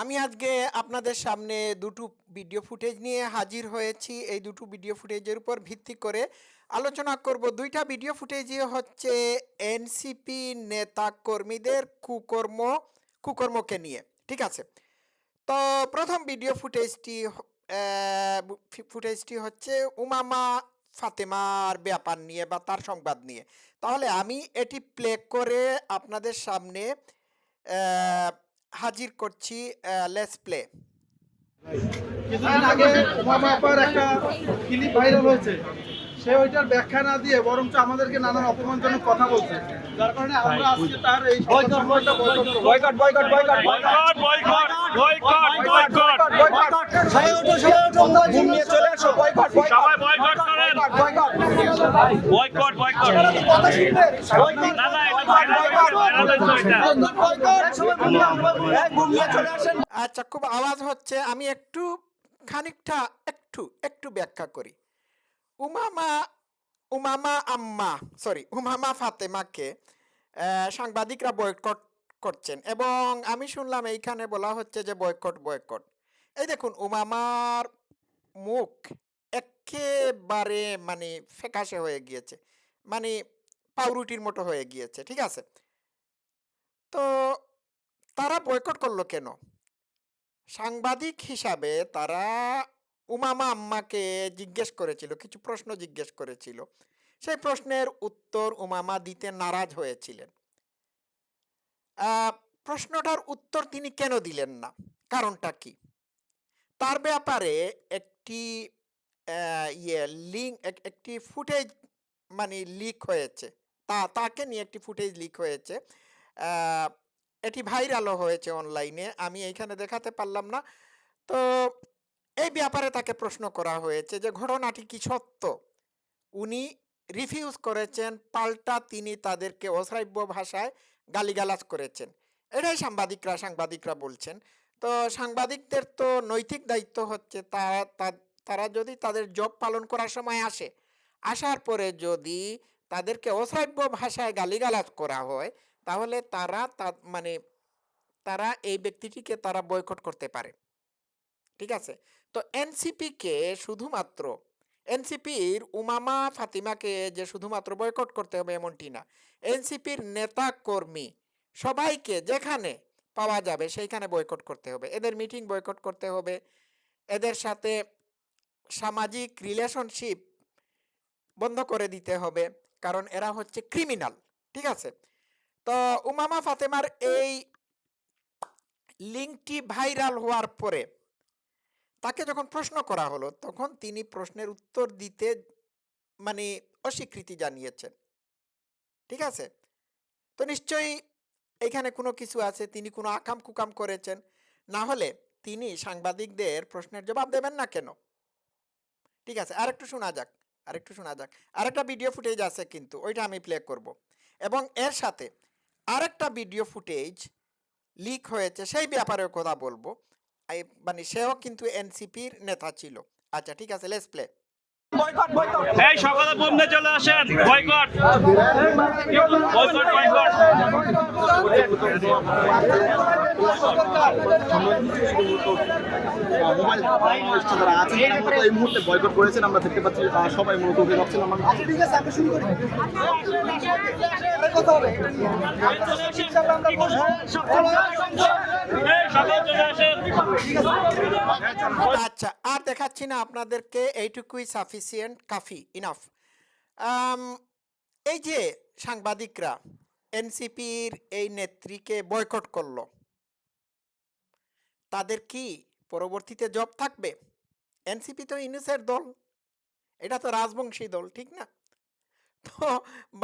আমি আজকে আপনাদের সামনে দুটো ভিডিও ফুটেজ নিয়ে হাজির হয়েছি। এই দুটো ভিডিও ফুটেজের উপর ভিত্তি করে আলোচনা করব। দুইটা ভিডিও ফুটেজই হচ্ছে এনসিপি নেতা কর্মীদের কুকর্ম, কুকর্মকে নিয়ে, ঠিক আছে? তো প্রথম ভিডিও ফুটেজটি ফুটেজটি হচ্ছে উমামা ফাতেমার ব্যাপার নিয়ে বা তার সংবাদ নিয়ে। তাহলে আমি এটি প্লে করে আপনাদের সামনে হাজির করছি লেস প্লে কিছুদিন আগে উমামা আপার একটা ক্লিপ ভাইরাল হয়েছে। সে ওইটার ব্যাখ্যা না দিয়ে বরঞ্চ আমাদেরকে নানান অপমানজনক কথা বলছে। যার কারণে আমরা আজকে তার এই boycott boycott. Boycott boycott boycott boycott আচ্ছা খুব আওয়াজ হচ্ছে। আমি একটু, খানিকটা, একটু একটু ব্যাখ্যা করি। উমামা উমামা আম্মা সরি উমামা ফাতেমাকে সাংবাদিকরা বয়কট করছেন। এবং আমি শুনলাম এইখানে বলা হচ্ছে যে বয়কট বয়কট। এই দেখুন, উমামার মুখ একেবারে মানে ফ্যাকাশে হয়ে গিয়েছে। মানে পাউরুটির মতো হয়ে গিয়েছে, ঠিক আছে? তো তারা বয়কট করল কেন? সাংবাদিক হিসাবে তারা উমামা আম্মাকে জিজ্ঞেস করেছিল, কিছু প্রশ্ন জিজ্ঞেস করেছিল। সেই প্রশ্নের উত্তর উমামা দিতে নারাজ হয়েছিলেন। প্রশ্নটার উত্তর তিনি কেন দিলেন না? কারণটা কি? তার ব্যাপারে একটি ইয়ে লিঙ্ক একটি ফুটেজ মানে লিক হয়েছে। তা, তাকে নিয়ে একটি ফুটেজ লিক হয়েছে। এটি ভাইরালও হয়েছে অনলাইনে। আমি এইখানে দেখাতে পারলাম না। তো এই ব্যাপারে তাকে প্রশ্ন করা হয়েছে যে ঘটনাটি কি সত্য? উনি রিফিউজ করেছেন, পাল্টা তিনি তাদেরকে অশ্রাব্য ভাষায় গালিগালাজ করেছেন। এটাই সাংবাদিকরা সাংবাদিকরা বলছেন। তো সাংবাদিকদের তো নৈতিক দায়িত্ব হচ্ছে, তারা তারা যদি তাদের জব পালন করার সময় আসে, আসার পরে যদি তাদেরকে অশ্রাব্য ভাষায় গালিগালাজ করা হয়, তাহলে তারা তা মানে তারা এই ব্যক্তিটিকে তারা বয়কট করতে পারে। ঠিক আছে? তো এনসিপিকে শুধুমাত্র এনসিপির উমামা ফাতিমাকে যে শুধুমাত্র বয়কট করতে হবে এমনটি না, এনসিপির নেতা কর্মী সবাইকে যেখানে পাওয়া যাবে সেইখানে বয়কট করতে হবে। এদের মিটিং বয়কট করতে হবে। এদের সাথে সামাজিক রিলেশনশিপ বন্ধ করে দিতে হবে, কারণ এরা হচ্ছে ক্রিমিনাল ঠিক আছে? তো উমামা ফাতেমার এই লিঙ্কটি ভাইরাল হওয়ার পরে তাকে যখন প্রশ্ন করা হলো, তখন তিনি প্রশ্নের উত্তর দিতে মানে অস্বীকৃতি জানিয়েছেন। ঠিক আছে? তো নিশ্চয়ই এখানে কোনো কিছু আছে, তিনি কোনো আকাম কুকাম করেছেন। না হলে তিনি সাংবাদিকদের প্রশ্নের জবাব দেবেন না কেন? ঠিক আছে, আরেকটু শোনা যাক, আরেকটু শোনা যাক। আরেকটা ভিডিও ফুটেজ আছে কিন্তু, ওইটা আমি প্লে করব। এবং এর সাথে আরেকটা ভিডিও ফুটেজ লিক হয়েছে, সেই ব্যাপারেও কথা বলব। মানে সেও কিন্তু এনসিপির নেতা ছিল আচ্ছা ঠিক আছে লেটস প্লে বয়কট বয়কট এই সকালে বন্ধে চলে আসেন বয়কট বয়কট বয়কট মোবাইল যারা আছেন তারা এই মুহূর্তে বয়কট করেছেন আমরা দেখতে পাচ্ছি সবাই মূলত উঠে যাচ্ছেন আমরা আচ্ছা ঠিক আছে আমরা শুরু করি কথা হবে আচ্ছা আর দেখাচ্ছি না আপনাদেরকে, এইটুকুই সাফিসিয়েন্ট কাফি ইনাফ এই যে সাংবাদিকরা, এনসিপির এই নেত্রীকে বয়কট করল, তাদের কি পরবর্তীতে জব থাকবে? এনসিপি তো ইনুসের দল, এটা তো রাজবংশী দল, ঠিক না? তো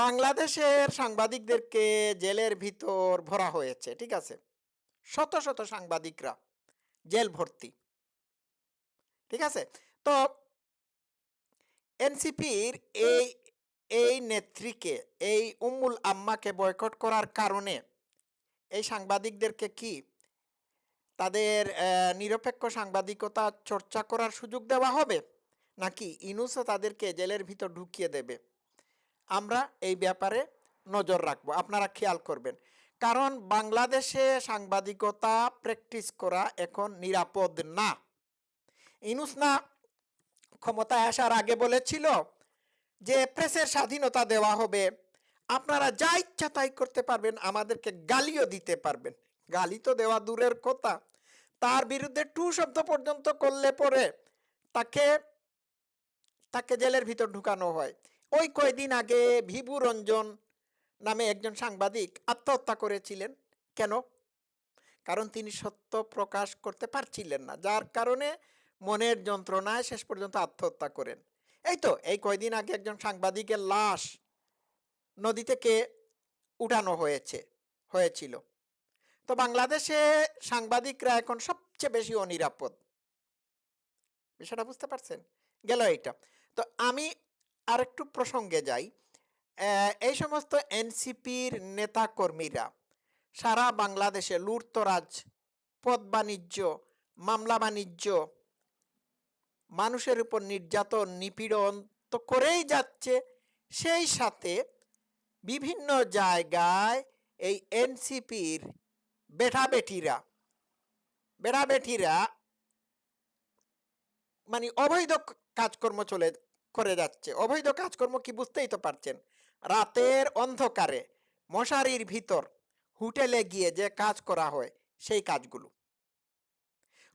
বাংলাদেশের সাংবাদিকদেরকে জেলের ভিতর ভরা হয়েছে, ঠিক আছে? শত শত সাংবাদিকরা জেল ভর্তি। ঠিক আছে? তো এনসিপির এই এই নেত্রীকে, এই উম্মুল আম্মাকে বয়কট করার কারণে এই সাংবাদিকদেরকে কি তাদের নিরপেক্ষ সাংবাদিকতা চর্চা করার সুযোগ দেওয়া হবে? নাকি ইনুসও তাদেরকে জেলের ভিতর ঢুকিয়ে দেবে? আমরা এই ব্যাপারে নজর রাখব। আপনারা খেয়াল করবেন। কারণ বাংলাদেশে সাংবাদিকতা প্র্যাকটিস করা এখন নিরাপদ না। ইনুস না ক্ষমতায় আসার আগে বলেছিল যে, প্রেসের স্বাধীনতা দেওয়া হবে। আপনারা যা ইচ্ছা তাই করতে পারবেন, আমাদেরকে গালিও দিতে পারবেন। গালি তো দেওয়া দূরের কথা। তার বিরুদ্ধে টু শব্দ পর্যন্ত করলে পরে তাকে তাকে জেলের ভিতর ঢুকানো হয়। ওই কয়দিন আগে ভিভু রঞ্জন নামে একজন সাংবাদিক আত্মহত্যা করেছিলেন। কেন? কারণ তিনি সত্য প্রকাশ করতে পারছিলেন না, যার কারণে মনের যন্ত্রণায় শেষ পর্যন্ত আত্মহত্যা করেন। এই তো, এই কয়দিন আগে একজন সাংবাদিকের লাশ নদী থেকে উঠানো হয়েছে, হয়েছিল। তো বাংলাদেশে সাংবাদিকরা এখন সবচেয়ে বেশি অনিরাপদ। বিষয়টা বুঝতে পারছেন? গেল এইটা। তো আমি আরেকটু প্রসঙ্গে যাই। এই সমস্ত এনসিপির নেতা কর্মীরা সারা বাংলাদেশে লুটতরাজ পদ বাণিজ্য মামলা বাণিজ্য, মানুষের উপর নির্যাতন, নিপীড়ন তো করেই যাচ্ছে। সেই সাথে বিভিন্ন জায়গায় এই এনসিপির বেঠাবেঠিরা বেঠাবেঠিরা মানে অবৈধ কাজকর্ম চলে, করে যাচ্ছে। অবৈধ কাজকর্ম কি বুঝতেই তো পারছেন? রাতের অন্ধকারে মশারির ভিতর হোটেলে গিয়ে যে কাজ করা হয়, সেই কাজগুলো।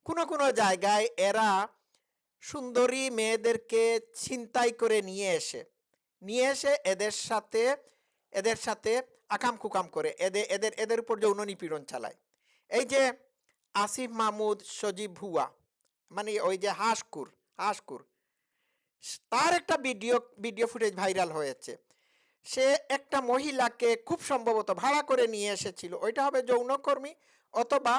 কোনো কোনো জায়গায় এরা সুন্দরী মেয়েদেরকে ছিনতাই করে নিয়ে এসে নিয়ে এসে এদের সাথে এদের সাথে আকাম কুকাম করে এদের এদের এদের উপর যৌন নিপীড়ন চালায়। এই যে আসিফ মাহমুদ, সজীব ভুয়া মানে ওই যে হাসকুর হাসকুর, তার একটা ভিডিও ভিডিও ফুটেজ ভাইরাল হয়েছে। সে একটা মহিলাকে খুব সম্ভবত ভাড়া করে নিয়ে এসেছিল। ওইটা হবে যৌনকর্মী অথবা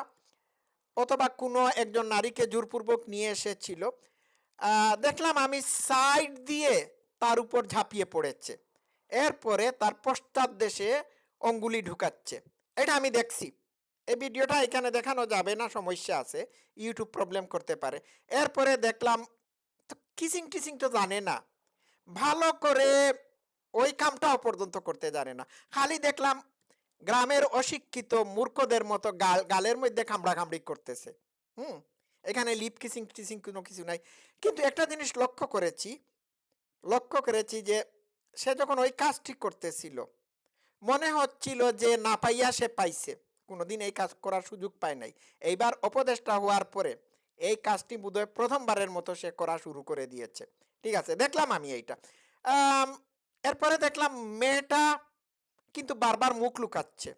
অথবা কোনো একজন নারীকে জোরপূর্বক নিয়ে এসেছিল। দেখলাম আমি সাইড দিয়ে তার উপর ঝাঁপিয়ে পড়েছে। এরপরে তার পশ্চাৎ দেশে অঙ্গুলি ঢুকাচ্ছে। এটা আমি দেখছি। এই ভিডিওটা এখানে দেখানো যাবে না, সমস্যা আছে। ইউটিউব প্রবলেম করতে পারে। এরপরে দেখলাম কিসিং টিসিং তো জানে না। ভালো করে ওই কামটাও পর্যন্ত করতে জানে না। খালি দেখলাম গ্রামের অশিক্ষিত মূর্খদের মতো গাল, গালের মধ্যে কামড়া কামড়ি করতেছে। হুম? এখানে লিপ কিসিং, টিসিং কোনো কিছু নাই। কিন্তু একটা জিনিস লক্ষ্য করেছি লক্ষ্য করেছি যে সে যখন ওই কাজটি করতেছিল, মনে হচ্ছিল যে না পাইয়া সে পাইছে। কোনোদিন এই কাজ করার সুযোগ পায় নাই। এইবার উপদেষ্টা হওয়ার পরে এই কাজটি বোধহয় প্রথমবারের মতো সে করা শুরু করে দিয়েছে। ঠিক আছে, দেখলাম আমি এইটা। এরপরে দেখলাম মেয়েটা কিন্তু বারবার মুখ লুকাচ্ছে,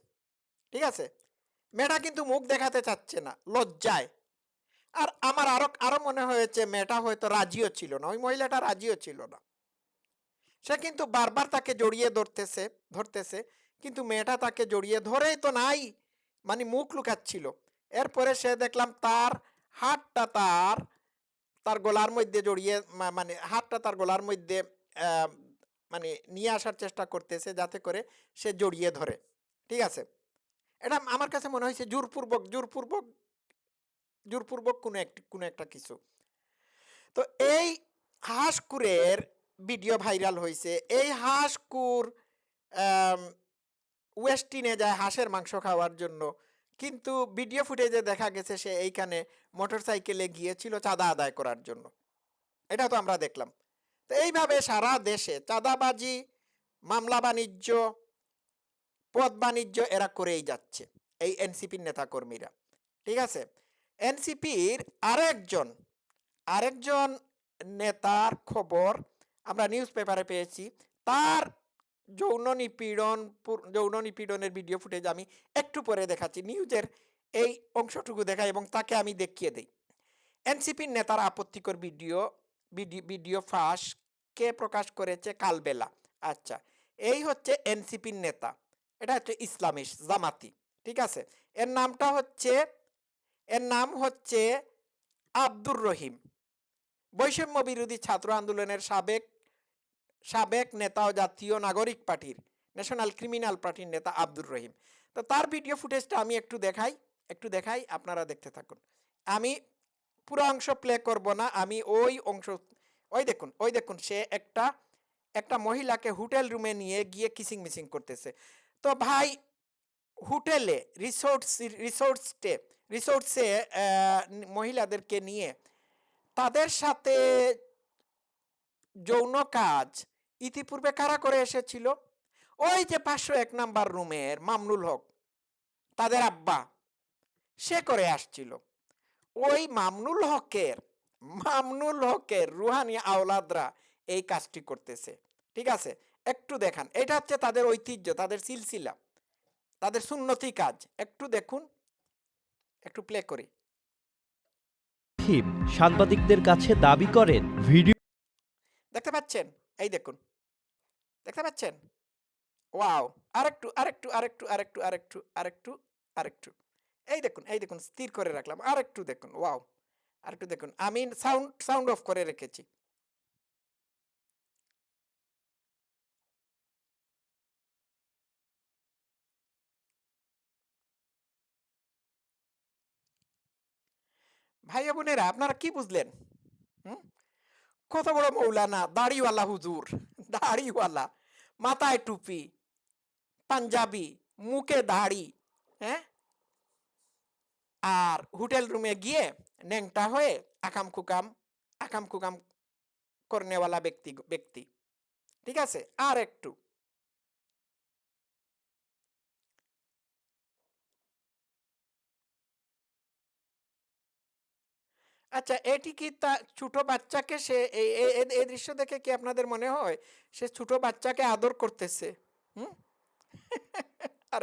ঠিক আছে? মেয়েটা কিন্তু মুখ দেখাতে চাচ্ছে না, লজ্জায়। আর আমার আরও আরও মনে হয়েছে মেয়েটা হয়তো রাজিও ছিল না, ওই মহিলাটা রাজিও ছিল না। সে কিন্তু বারবার তাকে জড়িয়ে ধরতেছে ধরতেছে, কিন্তু মেয়েটা তাকে জড়িয়ে ধরেই তো নাই মানে মুখ লুকাচ্ছিল। এরপরে সে দেখলাম তার হাতটা তার তার গলার মধ্যে জড়িয়ে মানে হাতটা তার গলার মধ্যে মানে নিয়ে আসার চেষ্টা করতেছে যাতে করে সে জড়িয়ে ধরে। ঠিক আছে? এটা আমার কাছে মনে হয়েছে জোরপূর্বক জোরপূর্বক জোরপূর্বক কোনো একটি কোনো একটা কিছু। তো এই হাঁসকুরের ভিডিও ভাইরাল হয়েছে এই হাঁসকুর ওয়েস্টিনে যায় হাঁসের মাংস খাওয়ার জন্য। কিন্তু ভিডিও ফুটেজে দেখা গেছে সে এইখানে মোটরসাইকেলে গিয়েছিল চাঁদা আদায় করার জন্য। এটা তো আমরা দেখলাম। তো এইভাবে সারা দেশে চাঁদাবাজি, মামলা বাণিজ্য পদ বাণিজ্য এরা করেই যাচ্ছে, এই এনসিপির নেতাকর্মীরা। ঠিক আছে? এনসিপির আরেকজন আরেকজন নেতার খবর আমরা নিউজ পেপারে পেয়েছি, তার যৌন নিপীড়ন, যৌন নিপীড়নের ভিডিও ফুটেজ আমি একটু পরে দেখাচ্ছি, নিউজের এই অংশটুকু দেখাই এবং তাকে আমি দেখিয়ে দিই। এনসিপির নেতার আপত্তিকর ভিডিও ভিডি- ভিডিও ফাঁস কে প্রকাশ করেছে কালবেলা। আচ্ছা এই হচ্ছে এনসিপির নেতা। এটা হচ্ছে ইসলামিস্ট জামাতি, ঠিক আছে? এর নামটা হচ্ছে, এর নাম হচ্ছে আব্দুর রহিম। বৈষম্য বিরোধী ছাত্র আন্দোলনের সাবেক সাবেক নেতা ও জাতীয় নাগরিক পার্টির, ন্যাশনাল ক্রিমিনাল পার্টির নেতা আব্দুর রহিম। তো তার ভিডিও ফুটেজটা আমি একটু দেখাই একটু দেখাই, আপনারা দেখতে থাকুন। আমি পুরো অংশ প্লে করব না, আমি ওই অংশ, ওই দেখুন ওই দেখুন, সে একটা একটা মহিলাকে হোটেল রুমে নিয়ে গিয়ে কিসিং মিসিং করতেছে। তো ভাই হোটেলে রিসোর্টস রিসোর্টসে রিসোর্টসে মহিলাদেরকে নিয়ে, তাদের সাথে যৌন কাজ ইতিপূর্বে কারা করে এসেছিল? ওই যে পাঁচশো এক নাম্বার রুমের মামনুল হক, তাদের আব্বা, সে করে আসছিল। ওই মামনুল হকের মামনুল হকের রুহানি আওলাদরা এই কাজটি করতেছে। ঠিক আছে? একটু দেখান। এটা হচ্ছে তাদের ঐতিহ্য তাদের সিলসিলা তাদের সুন্নতি কাজ। একটু দেখুন একটু প্লে করি। সাংবাদিকদের কাছে দাবি করেন ভিডিও দেখতে পাচ্ছেন? এই দেখুন। দেখতে পাচ্ছেন? ওয়াও! আরেকটু আরেকটু আরেকটু আরেকটু আরেকটু আরেকটু আরেকটু। এই দেখুন এই দেখুন, স্থির করে রাখলাম। আরেকটু দেখুন, ওয়াও আর একটু দেখুন আমি সাউন্ড সাউন্ড অফ করে রেখেছি। ভাই বোনেরা, আপনারা কি বুঝলেন? হুম? কত বড় মৌলানা, দাড়িওয়ালা হুজুর, দাড়িওয়ালা, মাথায় টুপি, পাঞ্জাবি, মুখে দাড়ি হ্যাঁ? আর হোটেল রুমে গিয়ে ন্যাংটা হয়ে আকাম কুকাম আকাম কুকাম করনেওয়ালা ব্যক্তি ব্যক্তি। ঠিক আছে? আর একটু। আচ্ছা এটি কি তা ছোট বাচ্চাকে সে এই দৃশ্য দেখে কি আপনাদের মনে হয়? সে ছোট বাচ্চাকে আদর করতেছে। হুম? আর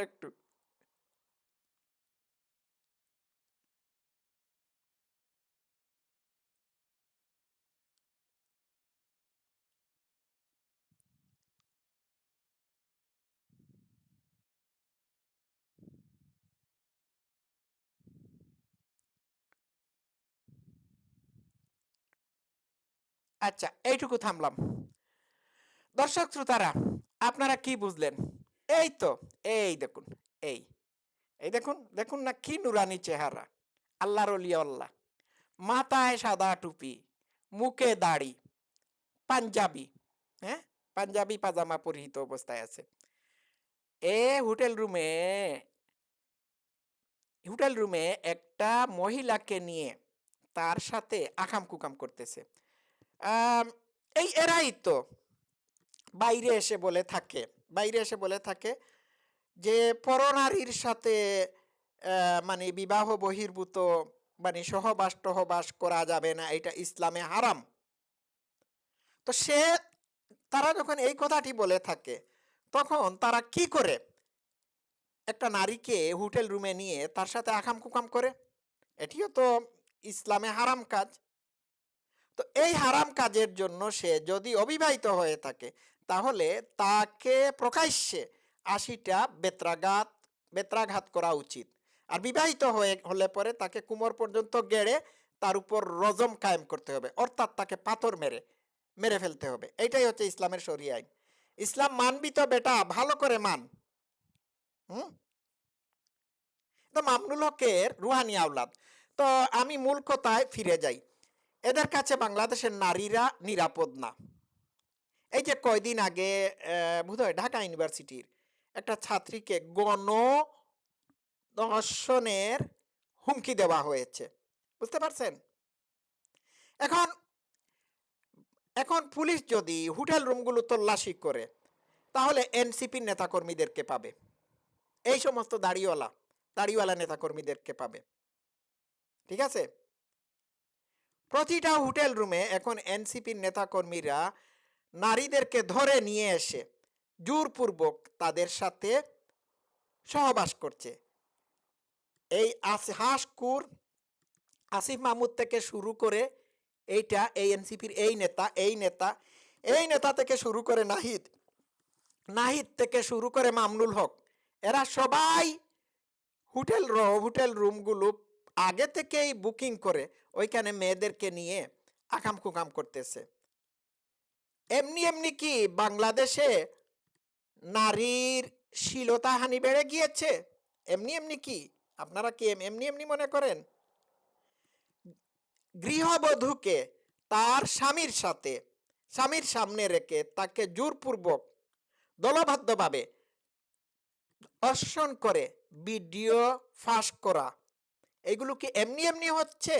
আচ্ছা এইটুকু থামলাম। দর্শক শ্রোতারা, আপনারা কি বুঝলেন? এই তো, এই দেখুন, এই। এই দেখুন দেখুন না কি নুরানি চেহারা। আল্লাহর আল্লাহ। মাথায় সাদা টুপি, মুখে দাড়ি, পাঞ্জাবি হ্যাঁ? পাঞ্জাবি পাজামা পরিহিত অবস্থায় আছে। এ হোটেল রুমে হোটেল রুমে একটা মহিলাকে নিয়ে তার সাথে আকাম কুকাম করতেছে। এই এরাই তো বাইরে এসে বলে থাকে, বাইরে এসে বলে থাকে যে পরনারীর সাথে মানে বিবাহ বহির্ভূত মানে সহবাস টহবাস করা যাবে না, এটা ইসলামে হারাম। তো সে, তারা যখন এই কথাটি বলে থাকে, তখন তারা কি করে? একটা নারীকে হোটেল রুমে নিয়ে তার সাথে আকাম কুকাম করে? এটিও তো ইসলামে হারাম কাজ। তো এই হারাম কাজের জন্য সে যদি অবিবাহিত হয়ে থাকে, তাহলে তাকে প্রকাশ্যে আশিটা বেত্রাঘাত বেত্রাঘাত করা উচিত। আর বিবাহিত হয়ে, হলে পরে তাকে কুমোর পর্যন্ত গেড়ে তার উপর রজম কায়েম করতে হবে। অর্থাৎ তাকে পাথর মেরে মেরে ফেলতে হবে। এইটাই হচ্ছে ইসলামের শরীয় আইন। ইসলাম মানবি তো বেটা, ভালো করে মান। হুম? তো মামনুল হকের রুহানি আওলাদ। তো আমি মূল কথায় ফিরে যাই। এদের কাছে বাংলাদেশের নারীরা নিরাপদ না। এই যে কয়দিন আগে বোধহয় ঢাকা ইউনিভার্সিটির একটা ছাত্রীকে গণ দর্শনের হুমকি দেওয়া হয়েছে। বুঝতে পারছেন? এখন এখন পুলিশ যদি হোটেল রুমগুলো তল্লাশি করে, তাহলে এনসিপির নেতাকর্মীদেরকে পাবে। এই সমস্ত দাড়িওয়ালা দাড়িওয়ালা নেতাকর্মীদেরকে পাবে। ঠিক আছে? প্রতিটা হোটেল রুমে এখন এনসিপির নেতাকর্মীরা নারীদেরকে ধরে নিয়ে এসে জোরপূর্বক তাদের সাথে সহবাস করছে। এই হাসকুর আসিফ মাহমুদ থেকে শুরু করে এইটা, এই এনসিপির এই নেতা এই নেতা এই নেতা থেকে শুরু করে নাহিদ নাহিদ থেকে শুরু করে মামনুল হক, এরা সবাই হোটেল হোটেল রুমগুলো আগে থেকেই বুকিং করে ওইখানে মেয়েদেরকে নিয়ে আকাম কুকাম করতেছে। এমনি এমনি কি বাংলাদেশে নারীর শিলতাহানি বেড়ে গিয়েছে? এমনি এমনি কি? আপনারা কি এমনি এমনি মনে করেন? গৃহবধূকে তার স্বামীর সাথে, স্বামীর সামনে রেখে তাকে জোরপূর্বক, দলবদ্ধভাবে অর্ষণ করে, ভিডিও ফাঁস করা এইগুলো কি এমনি এমনি হচ্ছে?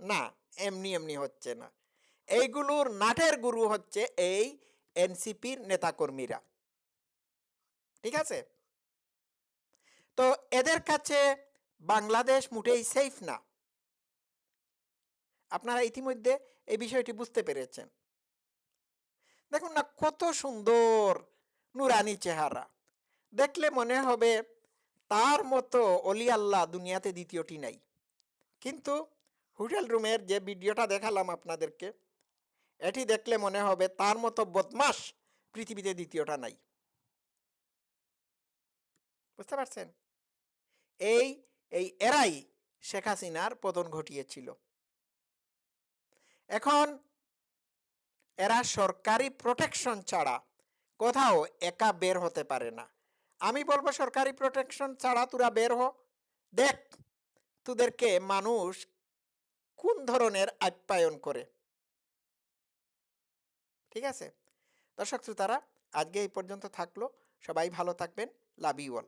না, এমনি এমনি হচ্ছে না। এইগুলোর নাটের গুরু হচ্ছে এই এনসিপির নেতাকর্মীরা। ঠিক আছে? তো এদের কাছে বাংলাদেশ মোটেই সেফ না। আপনারা ইতিমধ্যে এই বিষয়টি বুঝতে পেরেছেন। দেখুন না, কত সুন্দর নুরানি চেহারা। দেখলে মনে হবে তার মতো অলি আল্লাহ দুনিয়াতে দ্বিতীয়টি নাই। কিন্তু হোটেল রুমের যে ভিডিওটা দেখালাম আপনাদেরকে, এটি দেখলে মনে হবে তার মতো বদমাস পৃথিবীতে দ্বিতীয়টা নাই। বুঝতে পারছেন? এই এই এরাই শেখ হাসিনার পতন ঘটিয়েছিল। এখন এরা সরকারি প্রোটেকশন ছাড়া কোথাও একা বের হতে পারে না। আমি বলব সরকারি প্রোটেকশন ছাড়া তোরা বের হ। দেখ, তোদেরকে মানুষ কোন ধরনের আপ্যায়ন করে? ঠিক আছে? দর্শক শ্রোতারা, আজকে এই পর্যন্ত থাকল। সবাই ভালো থাকবেন। Love you all